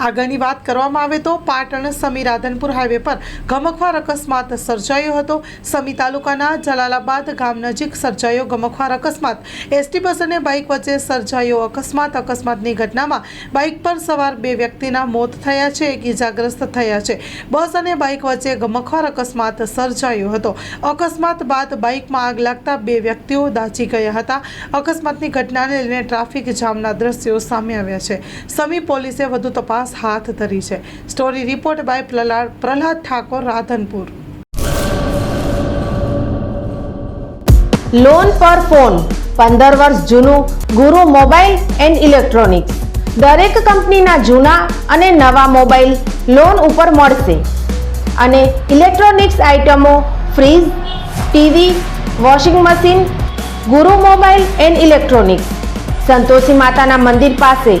આગળની વાત કરવામાં આવે તો પાટણ સમી રાધનપુર હાઈવે પર ગમખવાર અકસ્માત સર્જાયો હતો. સમી તાલુકાના જલાલાબાદ ગામ નજીક સર્જાયો ગમખવાર અકસ્માત. એસટી બસ અને બાઇક વચ્ચે સર્જાયો અકસ્માત. અકસ્માતની ઘટનામાં બાઇક પર સવાર બે વ્યક્તિના મોત થયા છે, એક ઇજાગ્રસ્ત થયા છે. બસ અને બાઇક વચ્ચે ગમખવાર અકસ્માત સર્જાયો હતો. અકસ્માત બાદ બાઇકમાં આગ લાગતા બે વ્યક્તિઓ દાઝી ગયા હતા. અકસ્માતની ઘટનાને લઈને ટ્રાફિક જામના દ્રશ્યો સામે આવ્યા છે. સમી પોલીસે વધુ તપાસ હાથ ધરી છે. Story report by Prahlad Prahlad Thakor, Radhanpur. Loan પર ફોન પંદર વર્ષ જૂનું, ગુરુ મોબાઈલ એન્ડ ઇલેક્ટ્રોનિક્સ. દરેક કંપનીના જૂના અને નવા મોબાઈલ લોન ઉપર મળશે. અને ઇલેક્ટ્રોનિક્સ આઇટમો fridge, TV, washing machine, Guru mobile and electronics. Santoshi માતાના મંદિર પાસે